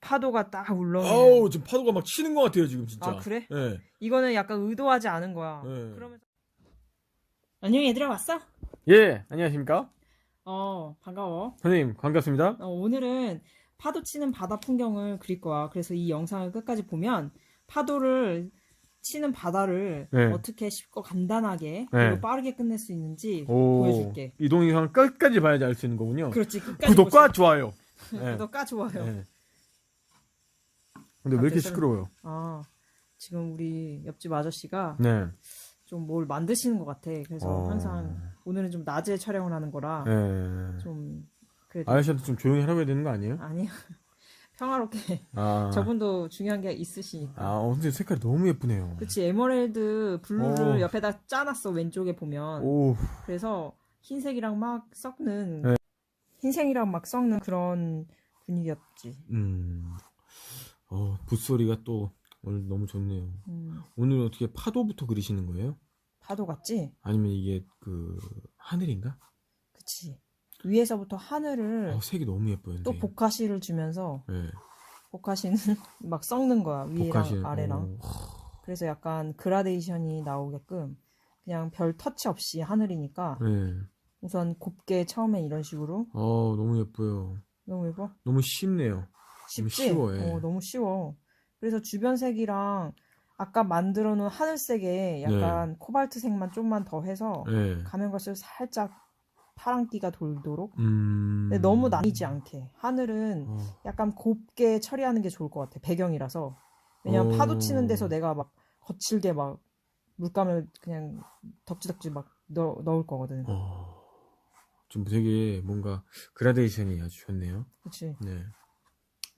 파도가 딱 울렁이는. 아우 지금 파도가 막 치는 것 같아요 지금 진짜. 아, 그래? 네. 이거는 약간 의도하지 않은 거야. 네. 그러면서 안녕 얘들아 왔어? 예 안녕하십니까 어 반가워. 선생님 반갑습니다. 어, 오늘은 파도 치는 바다 풍경을 그릴 거야. 그래서 이 영상을 끝까지 보면 파도를 치는 바다를 네. 어떻게 쉽고 간단하게 네. 그리고 빠르게 끝낼 수 있는지 오 보여줄게. 이 동영상 끝까지 봐야지 알 수 있는 거군요. 그렇지 끝까지 구독과 좋아요. 네. 구독과 좋아요. 네. 근데 왜 이렇게 시끄러워요? 아 지금 우리 옆집 아저씨가 네. 좀 뭘 만드시는 것 같아. 그래서 어. 항상 오늘은 좀 낮에 촬영을 하는 거라 네. 좀 그래도 아저씨한테 좀 조용히 하라고 해야 되는 거 아니에요? 아니야 평화롭게 아. 저분도 중요한 게 있으시니까. 아, 어, 근데 색깔이 너무 예쁘네요. 그치 에머랄드 블루를 오. 옆에다 짜놨어 왼쪽에 보면 오, 그래서 흰색이랑 막 섞는 네. 흰색이랑 막 섞는 그런 분위기였지 음. 어, 붓소리가 또 오늘 너무 좋네요. 음, 오늘 어떻게 파도부터 그리시는 거예요? 파도 같지? 아니면 이게 그 하늘인가? 그치 위에서부터 하늘을 어, 색이 너무 예뻐요. 또 선생님. 보카시를 주면서 네. 보카시는 막 섞는 거야 위랑 복하신- 아래랑 어, 그래서 약간 그라데이션이 나오게끔 그냥 별 터치 없이 하늘이니까 네. 우선 곱게 처음에 이런 식으로 어, 너무 예뻐요. 너무 예뻐? 너무 쉽네요. 쉽지? 쉬워, 예. 어, 너무 쉬워. 그래서 주변 색이랑 아까 만들어 놓은 하늘색에 약간 코발트색만 좀만 더 해서 네. 가면 갈수록 살짝 파랑기가 돌도록 음. 근데 너무 나뉘지 않게 하늘은 어, 약간 곱게 처리하는 게 좋을 것 같아 배경이라서 왜냐면 어. 파도 치는 데서 내가 막 거칠게 막 물감을 그냥 덕지덕지 막 넣, 넣을 거거든 어. 좀 되게 뭔가 그라데이션이 아주 좋네요. 그치 네.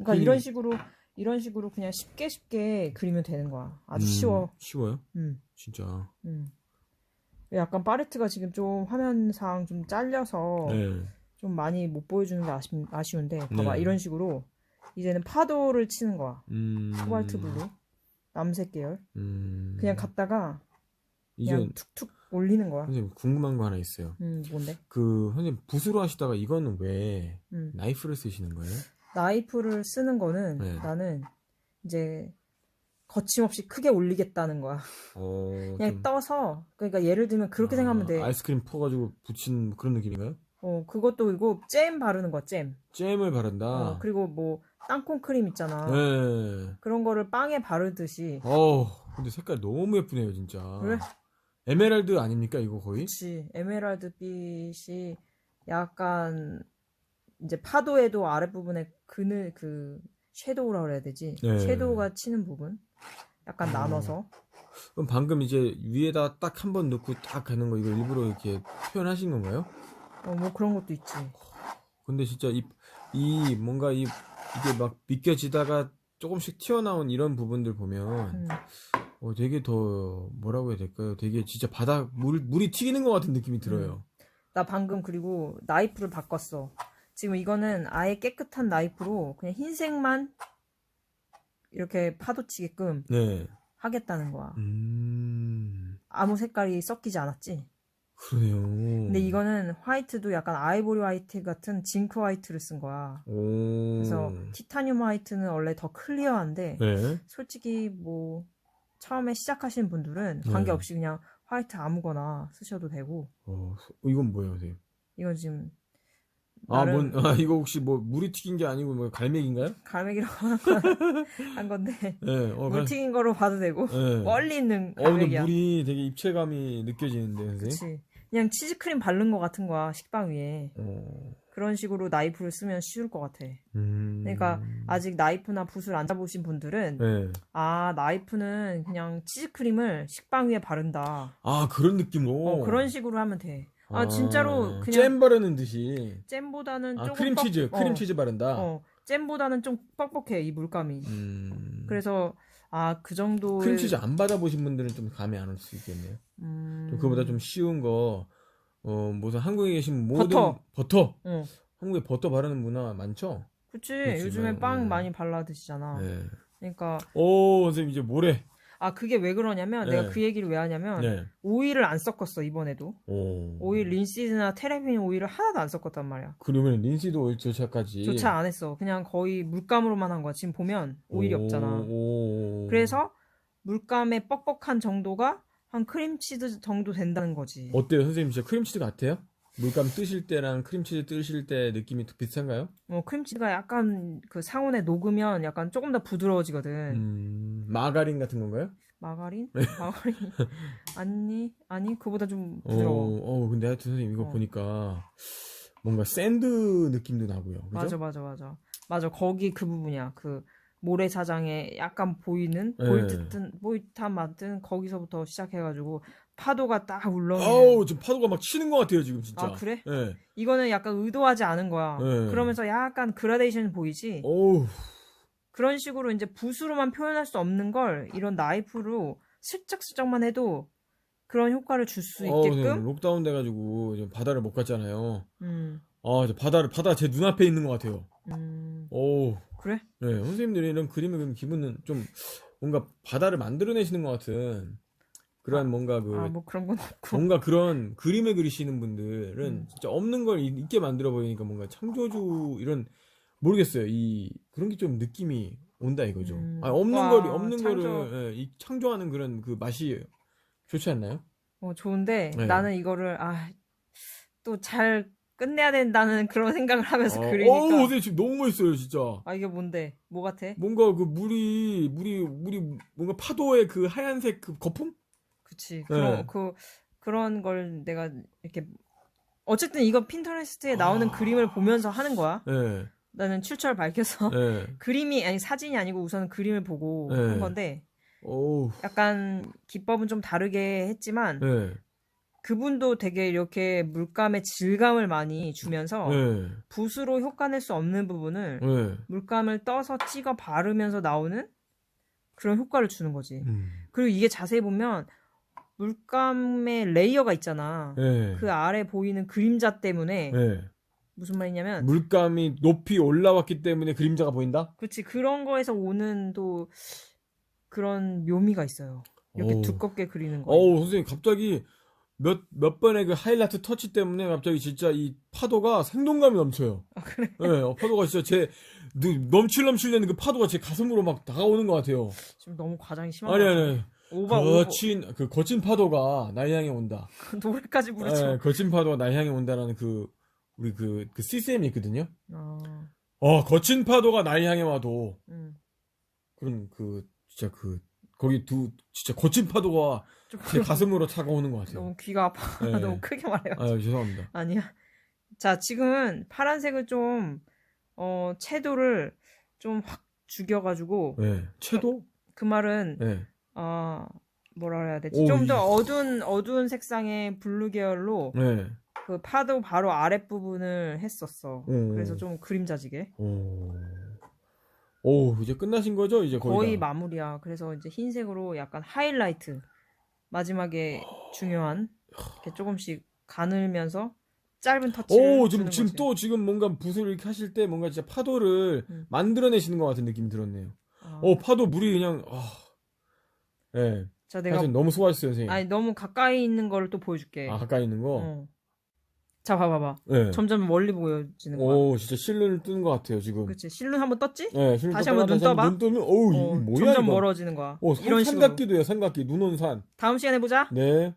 그러니까 그- 이런 식으로 이런 식으로 그냥 쉽게 쉽게 그리면 되는 거야 아주 음, 쉬워 쉬워요? 음. 진짜. 음. 약간 파레트가 지금 좀 화면상 좀 잘려서 네. 좀 많이 못 보여주는 게 아쉬, 아쉬운데 봐봐 네. 이런 식으로 이제는 파도를 치는 거야 음. 코발트 블루 남색 계열 음. 그냥 갔다가 이제 그냥 툭툭 올리는 거야 선생님 궁금한 거 하나 있어요. 음 뭔데 그 선생님 붓으로 하시다가 이거는 왜 음. 나이프를 쓰시는 거예요? 나이프를 쓰는 거는 네. 나는 이제 거침없이 크게 올리겠다는 거야 어, 그냥 좀- 떠서 그러니까 예를 들면 그렇게 아, 생각하면 돼 아이스크림 퍼가지고 붙인 뭐 그런 느낌인가요? 어, 그것도 그리고 잼 바르는 거야 잼 잼을 바른다. 어, 그리고 뭐 땅콩 크림 있잖아 네. 그런 거를 빵에 바르듯이 어, 근데 색깔 너무 예쁘네요, 진짜. 그래? 에메랄드 아닙니까, 이거 거의? 그치 에메랄드 빛이 약간 이제 파도에도 아랫부분에 그늘 그 섀도우라 그래야 되지 네. 섀도우가 치는 부분 약간 음. 나눠서 그럼 방금 이제 위에다 딱 한 번 넣고 딱 가는 거 이거 일부러 이렇게 표현하신 건가요? 어, 뭐 그런 것도 있지 근데 진짜 이, 이 뭔가 이, 이게 막 비껴지다가 조금씩 튀어나온 이런 부분들 보면 음, 어, 되게 더 뭐라고 해야 될까요? 되게 진짜 바닥 물 물이 튀기는 것 같은 느낌이 들어요. 나 방금 그리고 나이프를 바꿨어 지금 이거는 아예 깨끗한 나이프로 그냥 흰색만 이렇게 파도 치게끔 네. 하겠다는 거야 음. 아무 색깔이 섞이지 않았지 그러네요. 근데 이거는 화이트도 약간 아이보리 화이트 같은 징크 화이트를 쓴 거야 오. 그래서 티타늄 화이트는 원래 더 클리어한데 네. 솔직히 뭐 처음에 시작하시는 분들은 네. 관계없이 그냥 화이트 아무거나 쓰셔도 되고 어, 이건 뭐예요, 선생님? 이건 지금 아, 나름 뭔, 아, 이거 혹시 뭐 물이 튀긴 게 아니고 뭐 갈매기인가요? 갈매기라고 한 건- 한 건데 네. 어, 물 갈- 튀긴 거로 봐도 되고 네. 멀리 있는 어, 근데 갈매기야 물이 되게 입체감이 느껴지는데, 선생님? 그치 그냥 치즈크림 바른 거 같은 거야 식빵 위에 어, 그런 식으로 나이프를 쓰면 쉬울 것 같아 음. 그러니까 아직 나이프나 붓을 안 잡으신 분들은 네. 아 나이프는 그냥 치즈크림을 식빵 위에 바른다 아, 그런 느낌으로? 어, 그런 식으로 하면 돼. 아, 진짜로 그냥 잼 바르는 듯이. 잼보다는 아, 조금 크림치즈, 뻑- 크림치즈 바른다? 어, 어, 잼보다는 좀 뻑뻑해 이 물감이. 음. 그래서 아 그 정도 크림치즈 안 받아보신 분들은 좀 감이 안 올 수 있겠네요. 음... 좀 그거보다 좀 쉬운 거, 어, 무슨 한국에 계신 모든. 버터. 버터. 어, 한국에 버터 바르는 문화 많죠? 그치 그치, 요즘에 뭐, 빵 음. 많이 발라 드시잖아. 네. 그러니까 오, 선생님 이제 모래. 아 그게 왜 그러냐면 네. 내가 그 얘기를 왜 하냐면 네. 오일을 안 섞었어 이번에도 오. 오일 린시드나 테레빈 오일을 하나도 안 섞었단 말이야 그러면 린시드 오일 조차까지. 조차 안 했어 그냥 거의 물감으로만 한 거야 지금 보면 오일이 오, 없잖아 오. 그래서 물감의 뻑뻑한 정도가 한 크림치즈 정도 된다는 거지 어때요, 선생님? 진짜 크림치즈 같아요? 물감 뜨실 때랑 크림치즈 뜨실 때 느낌이 비슷한가요? 어, 크림치즈가 약간 그 상온에 녹으면 약간 조금 더 부드러워지거든 음, 마가린 같은 건가요? 마가린? 마가린 아니 아니 그보다 좀 부드러워 어, 어, 근데 하여튼 선생님 이거 어. 보니까 뭔가 샌드 느낌도 나고요. 그죠? 맞아 맞아 맞아 맞아 거기 그 부분이야 그 모래사장에 약간 보이는 네. 보일 듯한 보일 듯한 맛든 거기서부터 시작해가지고 파도가 딱 울러오는 아우, 지금 파도가 막 치는 것 같아요, 지금 진짜. 아, 그래? 네. 이거는 약간 의도하지 않은 거야 네. 그러면서 약간 그라데이션 보이지 어우, 그런 식으로 이제 붓으로만 표현할 수 없는 걸 이런 나이프로 슬쩍슬쩍만 해도 그런 효과를 줄수 어, 네, 있게끔 록다운 돼가지고 바다를 못 갔잖아요. 음, 아, 저 바다를, 바다 제 눈앞에 있는 것 같아요. 음, 어우, 그래? 네, 선생님들이 이런 그림을 그리면 기분은 좀 뭔가 바다를 만들어내시는 것 같은 그런 뭔가 그 아 뭐 그런 건 없고 뭔가 그런 그림을 그리시는 분들은 음. 진짜 없는 걸 이- 있게 만들어 보이니까 뭔가 창조주 이런 모르겠어요. 이 그런 게 좀 느낌이 온다 이거죠. 음. 아, 없는 와, 걸 없는 창조. 거를 예, 이 창조하는 그런 그 맛이 좋지 않나요? 어, 좋은데 네. 나는 이거를 아 또 잘 끝내야 된다는 그런 생각을 하면서 어, 그리니까 어우, 선생님 지금 너무 멋있어요, 진짜. 아 이게 뭔데 뭐 같아? 뭔가 그 물이 물이 물이 뭔가 파도의 그 하얀색 그 거품? 그치 그런 네. 그 그런 걸 내가 이렇게 어쨌든 이거 핀터레스트에 나오는 아. 그림을 보면서 하는 거야. 예. 나는 출처를 밝혀서 예. 그림이 아니 사진이 아니고 우선 그림을 보고 네. 한 건데 어우. 약간 기법은 좀 다르게 했지만 예. 그분도 되게 이렇게 물감의 질감을 많이 주면서 예. 붓으로 효과낼 수 없는 부분을 예. 물감을 떠서 찍어 바르면서 나오는 그런 효과를 주는 거지. 음. 그리고 이게 자세히 보면 물감의 레이어가 있잖아. 예. 그 아래 보이는 그림자 때문에 예. 무슨 말이냐면 물감이 높이 올라왔기 때문에 그림자가 보인다? 그렇지 그런 거에서 오는 또 그런 묘미가 있어요. 이렇게 어우. 두껍게 그리는 거. 어우, 선생님, 갑자기 몇, 몇 번의 그 하이라이트 터치 때문에 갑자기 진짜 이 파도가 생동감이 넘쳐요. 아, 그래? 예, 어, 파도가 진짜 제, 누- 넘칠넘칠 되는 그 파도가 제 가슴으로 막 다가오는 것 같아요. 지금 너무 과장이 심한 아니, 거 아니. 오바 오바 거친, 그 거친 파도가 날 향해 온다. 노래까지 부르죠. 예, 거친 파도가 날 향해 온다라는 그, 우리 그, 그 CCM이 있거든요. 어, 어, 거친 파도가 날 향해 와도, 음. 그런 그, 진짜 그, 거기 두, 진짜 거친 파도가 좀제 가슴으로 다가오는 것 같아요. 너무 귀가 아파. 네. 너무 크게 말해요. 아, 죄송합니다. 아니야. 자, 지금은 파란색을 좀, 어, 채도를 좀 확 죽여가지고, 네. 채도? 그 말은, 네. 아, 뭐라 해야 되지? 오, 좀 이- 더 어두운, 어두운 색상의 블루 계열로, 네. 그 파도 바로 아랫 부분을 했었어. 음. 그래서 좀 그림자지게. 오. 오, 이제 끝나신 거죠? 이제 거의. 거의 다. 마무리야. 그래서 이제 흰색으로 약간 하이라이트. 마지막에 중요한, 이렇게 조금씩 가늘면서 짧은 터치를 오, 지금, 지금 거지. 또 지금 뭔가 붓을 이렇게 하실 때 뭔가 진짜 파도를 음. 만들어내시는 것 같은 느낌이 들었네요. 아. 오, 파도 물이 그냥, 아. 네. 자, 내가 너무 수고하셨어요, 선생님. 아니 너무 가까이 있는 거를 또 보여줄게. 아, 가까이 있는 거? 어. 자, 봐봐봐. 네. 점점 멀리 보여지는 거야. 오, 진짜 실눈을 뜨는 것 같아요, 지금. 그렇지. 실눈 한번 떴지? 네, 실눈 다시 한번 눈 떠봐. 눈 뜨면, 어우, 어, 뭐야, 점점 이거. 멀어지는 거야. 오, 이런 산, 식으로. 삼각기도요, 삼각기. 눈온 산. 다음 시간에 보자. 네.